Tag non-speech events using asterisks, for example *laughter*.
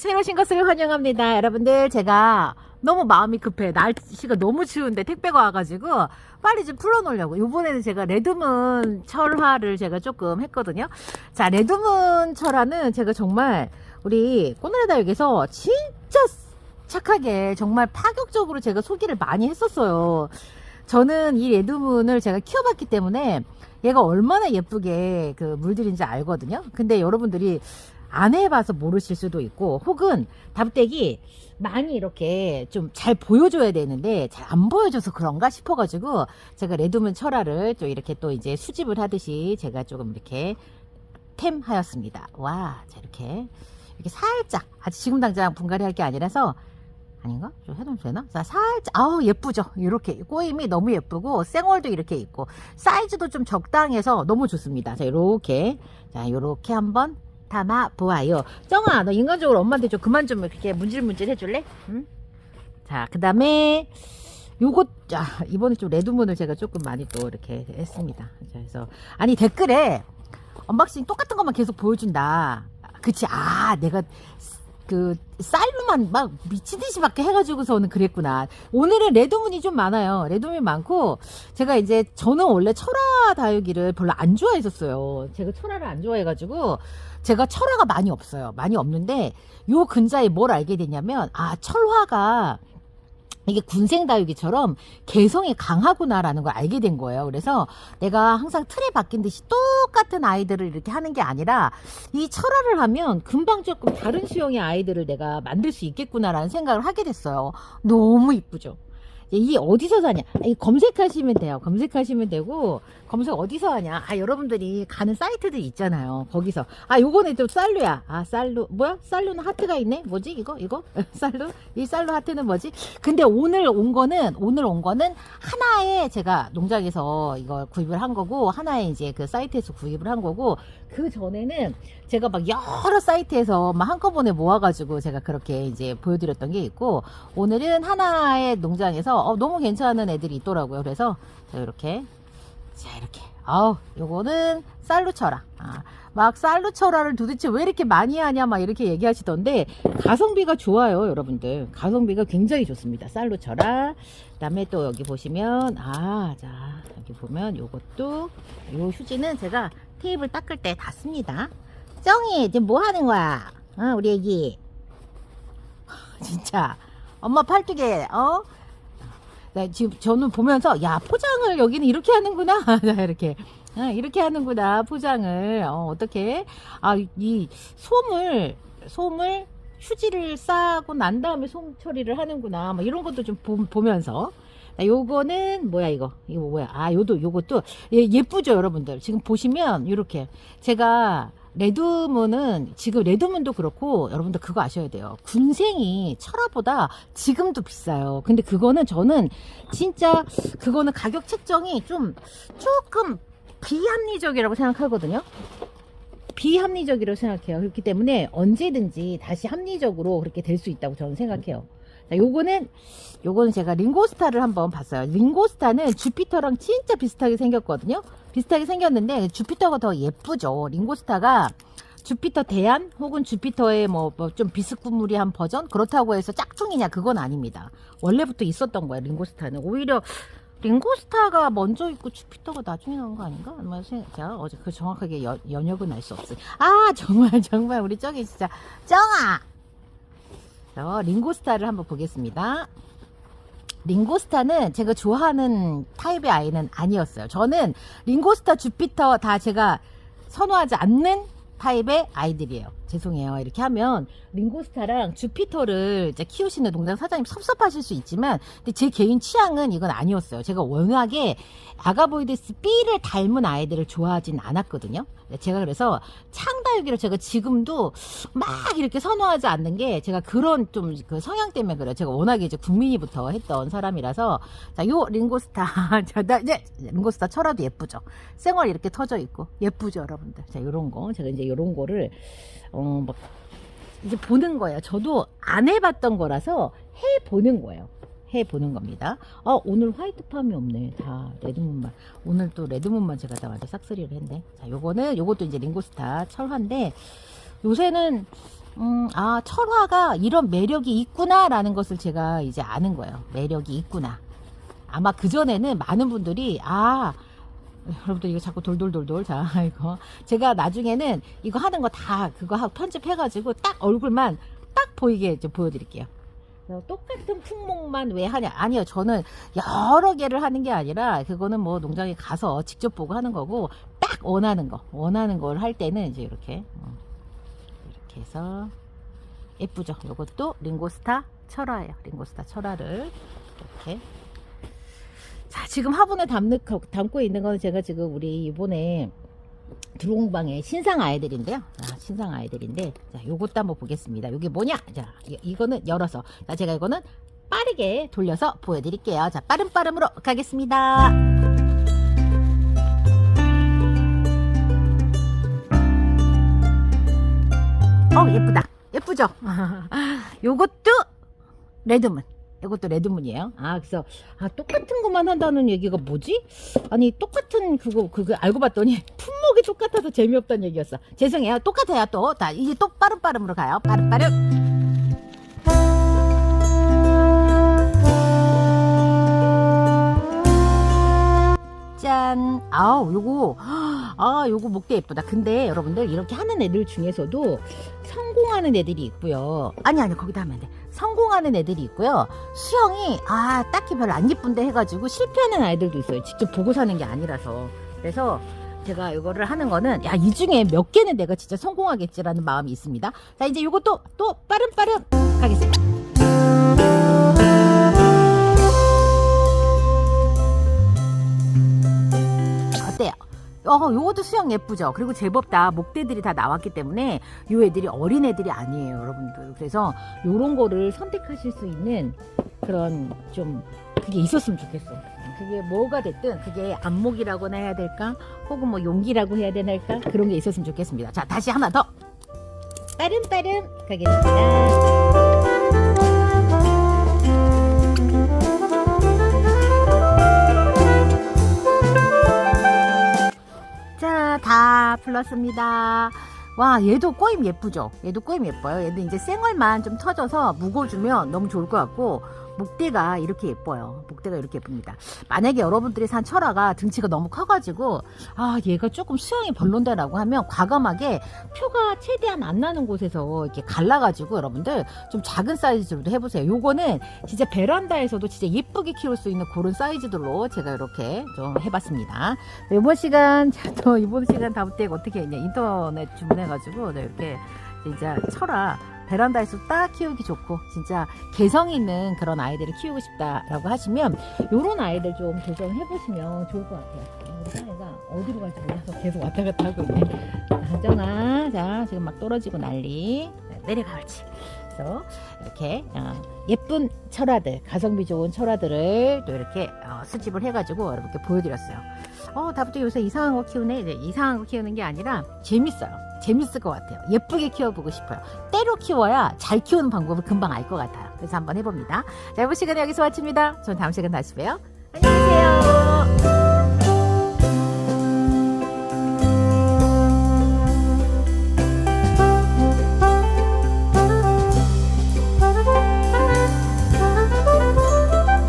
새로 오신 것을 환영합니다. 여러분들 제가 너무 마음이 급해. 날씨가 너무 추운데 택배가 와가지고 빨리 좀 풀어놓으려고. 이번에는 제가 레드문 철화를 제가 조금 했거든요. 자, 레드문 철화는 제가 정말 우리 꼬나라다육에서 진짜 착하게 정말 파격적으로 제가 소개를 많이 했었어요. 저는 이 레드문을 제가 키워봤기 때문에 얘가 얼마나 예쁘게 그 물들인지 알거든요. 근데 여러분들이 안 해봐서 모르실 수도 있고 혹은 답대기 많이 이렇게 좀 잘 보여줘야 되는데 잘 안 보여줘서 그런가 싶어가지고 제가 레드문 철화를 또 이렇게 또 이제 수집을 하듯이 제가 조금 이렇게 템 하였습니다. 와, 자 이렇게 이렇게 살짝 아직 지금 당장 분갈이 할 게 아니라서 아닌가? 좀 해도 되나? 자, 살짝, 아우, 예쁘죠? 이렇게. 꼬임이 너무 예쁘고, 생얼도 이렇게 있고, 사이즈도 좀 적당해서 너무 좋습니다. 자, 요렇게. 자, 요렇게 한번 담아 보아요. 정아, 너 인간적으로 엄마한테 좀 그만 좀 이렇게 문질문질 해줄래? 응? 자, 그 다음에, 요것, 자, 이번에 좀 레드문을 제가 조금 많이 또 이렇게 했습니다. 자, 그래서, 아니, 댓글에, 언박싱 똑같은 것만 계속 보여준다. 그치, 아, 내가, 그 쌀로만 막 미친 듯이 밖에 해가지고서는 그랬구나. 오늘은 레드문이 좀 많아요. 레드문이 많고 제가 이제 저는 원래 철화 다육이를 별로 안 좋아했었어요. 제가 철화를 안 좋아해가지고 제가 철화가 많이 없어요. 많이 없는데 요 근자에 뭘 알게 됐냐면 아 철화가 이게 군생 다육이처럼 개성이 강하구나라는 걸 알게 된 거예요. 그래서 내가 항상 틀에 박힌 듯이 똑같은 아이들을 이렇게 하는 게 아니라 이 철화를 하면 금방 조금 다른 수영의 아이들을 내가 만들 수 있겠구나라는 생각을 하게 됐어요. 너무 이쁘죠? 이 어디서 사냐? 이 검색하시면 돼요. 검색하시면 되고 검색 어디서 하냐? 아 여러분들이 가는 사이트들 있잖아요. 거기서 아 요거는 좀 쌀루야. 아 쌀루 뭐야? 쌀루는 하트가 있네. 뭐지 이거 이거 *laughs* 쌀루 이 쌀루 하트는 뭐지? 근데 오늘 온 거는 오늘 온 거는 하나에 제가 농장에서 이걸 구입을 한 거고 하나에 이제 그 사이트에서 구입을 한 거고 그 전에는 제가 막 여러 사이트에서 막 한꺼번에 모아가지고 제가 그렇게 이제 보여드렸던 게 있고 오늘은 하나의 농장에서 어, 너무 괜찮은 애들이 있더라고요. 그래서 제가 이렇게. 자 이렇게. 아우 요거는 쌀루철아 아, 막 쌀루철아를 도대체 왜 이렇게 많이 하냐 막 이렇게 얘기하시던데 가성비가 좋아요 여러분들. 가성비가 굉장히 좋습니다. 쌀루철아 그다음에 또 여기 보시면 아자 여기 보면 요것도 요 휴지는 제가 테이블 닦을 때다 씁니다. 쩡이 지금 뭐 하는 거야? 어, 우리 애기. *laughs* 진짜. 엄마 팔뚝에 어? 나 지금 저는 보면서 야 포장을 여기는 이렇게 하는구나. *laughs* 이렇게. 아, 이렇게 하는구나 포장을. 어, 어떻게 아이 솜을 솜을 휴지를 싸고 난 다음에 솜 처리를 하는구나. 뭐 이런 것도 좀 보, 면서 요거는 뭐야 이거 이거 뭐야 아 요도 요것도 예, 예쁘죠 여러분들 지금 보시면 이렇게 제가 레드문은 지금 레드문도 그렇고 여러분들 그거 아셔야 돼요. 군생이 철화보다 지금도 비싸요. 근데 그거는 저는 진짜 그거는 가격 책정이 좀 조금 비합리적이라고 생각하거든요. 비합리적이라고 생각해요. 그렇기 때문에 언제든지 다시 합리적으로 그렇게 될 수 있다고 저는 생각해요. 자, 요거는 요거는 제가 링고스타를 한번 봤어요. 링고스타는 주피터랑 진짜 비슷하게 생겼거든요. 비슷하게 생겼는데 주피터가 더 예쁘죠. 링고스타가 주피터 대안 혹은 주피터의 뭐 좀 비스꾸무리한 버전 그렇다고 해서 짝퉁이냐 그건 아닙니다. 원래부터 있었던 거예요. 링고스타는 오히려 링고스타가 먼저 있고 주피터가 나중에 나온 거 아닌가? 제가 어제 그 정확하게 연, 연역은 알 수 없어요. 아 정말 정말 우리 쩡이 진짜 쩡아. 저 링고스타를 한번 보겠습니다. 링고스타는 제가 좋아하는 타입의 아이는 아니었어요. 저는 링고스타, 주피터 다 제가 선호하지 않는 타입의 아이들이에요. 죄송해요. 이렇게 하면 링고스타랑 주피터를 이제 키우시는 농장 사장님 섭섭하실 수 있지만 근데 제 개인 취향은 이건 아니었어요. 제가 워낙에 아가보이데스 B를 닮은 아이들을 좋아하진 않았거든요. 제가 그래서 창다육이를 제가 지금도 막 이렇게 선호하지 않는 게 제가 그런 좀 그 성향 때문에 그래요. 제가 워낙에 이제 국민이부터 했던 사람이라서 자, 요 링고스타 *laughs* 자, 나 이제 링고스타 철화도 예쁘죠. 생얼 이렇게 터져 있고 예쁘죠, 여러분들. 자, 요런 거 제가 이제 요런 거를 어, 뭐 이제 보는 거예요. 저도 안 해봤던 거라서 해 보는 거예요. 해 보는 겁니다. 어, 오늘 화이트팜이 없네. 다 레드문만. 오늘 또 레드문만 제가 다 완전 싹쓸이를 했네. 자, 요거는, 요것도 이제 링고스타 철화인데, 요새는, 음, 아, 철화가 이런 매력이 있구나라는 것을 제가 이제 아는 거예요. 매력이 있구나. 아마 그전에는 많은 분들이, 아, 여러분들 이거 자꾸 돌돌돌돌. 자, *laughs* 이거. 제가 나중에는 이거 하는 거 다 그거 하고 편집해 가지고 딱 얼굴만 딱 보이게 이제 보여드릴게요. 그래서 똑같은 품목만 왜 하냐? 아니요, 저는 여러 개를 하는 게 아니라 그거는 뭐 농장에 가서 직접 보고 하는 거고 딱 원하는 거, 원하는 걸 할 때는 이제 이렇게. 음. 이렇게 해서 예쁘죠? 이것도 링고스타 철화예요. 링고스타 철화를 이렇게 자 지금 화분에 담는, 담고 있는 거는 제가 지금 우리 이번에 방에 신상 아이들인데요. 자, 신상 아이들인데 자 요것도 한번 보겠습니다. 이게 뭐냐? 자 이- 이거는 열어서 자 제가 이거는 빠르게 돌려서 보여드릴게요. 자 빠른 빠름으로 가겠습니다. 어 예쁘다 예쁘죠 *laughs* 요것도 레드문 이것도 레드문이에요. 아 그래서 아 똑같은 것만 한다는 얘기가 뭐지? 아니 똑같은 그거 그거 알고 봤더니 품목이 똑같아서 재미없다는 얘기였어. 죄송해요. 똑같아요 또 다 이제 또 빠른 빠름으로 가요. 빠른 빠름. 짠. 아우 요거 아 요거 목대 예쁘다. 근데 여러분들 이렇게 하는 애들 중에서도 성공하는 애들이 있고요. 아니 아니 거기다 하면 안돼. 성공하는 애들이 있고요. 수영이 아 딱히 별로 안 예쁜데 해가지고 실패하는 아이들도 있어요. 직접 보고 사는 게 아니라서. 그래서 제가 이거를 하는 거는 야 이 중에 몇 개는 내가 진짜 성공하겠지라는 마음이 있습니다. 자 이제 요것도 또 빠른 빠른 가겠습니다 어, 요것도 수영 예쁘죠? 그리고 제법 다 목대들이 다 나왔기 때문에 요 애들이 어린 애들이 아니에요, 여러분들. 그래서 요런 거를 선택하실 수 있는 그런 좀 그게 있었으면 좋겠어. 그게 뭐가 됐든 그게 안목이라고나 해야 될까? 혹은 뭐 용기라고 해야 되나 할까? 그런 게 있었으면 좋겠습니다. 자, 다시 하나 더. 빠름 빠름 가겠습니다. 다 풀렀습니다. 와, 얘도 꼬임 예쁘죠? 얘도 꼬임 예뻐요. 얘도 이제 생얼만 좀 터져서 묵어주면 너무 좋을 것 같고, 목대가 이렇게 예뻐요. 목대가 이렇게 예쁩니다. 만약에 여러분들이 산 철화가 등치가 너무 커가지고, 아, 얘가 조금 수영이 별론데라고 하면 과감하게 표가 최대한 안 나는 곳에서 이렇게 갈라가지고 여러분들 좀 작은 사이즈로도 해보세요. 요거는 진짜 베란다에서도 진짜 예쁘게 키울 수 있는 그런 사이즈들로 제가 이렇게 좀 해봤습니다. 네, 이번 시간 또 이번 시간 다음 때 어떻게 했냐 인터넷 주문해가지고 네, 이렇게 진짜 철아 베란다에서 딱 키우기 좋고 진짜 개성 있는 그런 아이들을 키우고 싶다라고 하시면 요런 아이들 좀 도전해 보시면 좋을 것 같아요. 우리 사이가 어디로 갈지 몰라서 계속 왔다 갔다 하고 있네. 안정아, 자 지금 막 떨어지고 난리 네, 내려가 옳지. 그래서 이렇게 어, 예쁜 철화들 가성비 좋은 철화들을 또 이렇게 어, 수집을 해가지고 여러분께 보여드렸어요. 어, 다부터 요새 이상한 거 키우네. 이제 이상한 거 키우는 게 아니라 재밌어요. 재밌을 것 같아요. 예쁘게 키워보고 싶어요. 때로 키워야 잘 키우는 방법을 금방 알 것 같아요. 그래서 한번 해봅니다. 자, 이번 시간에 여기서 마칩니다. 저는 다음 시간 다시 봬요. 안녕히 계세요.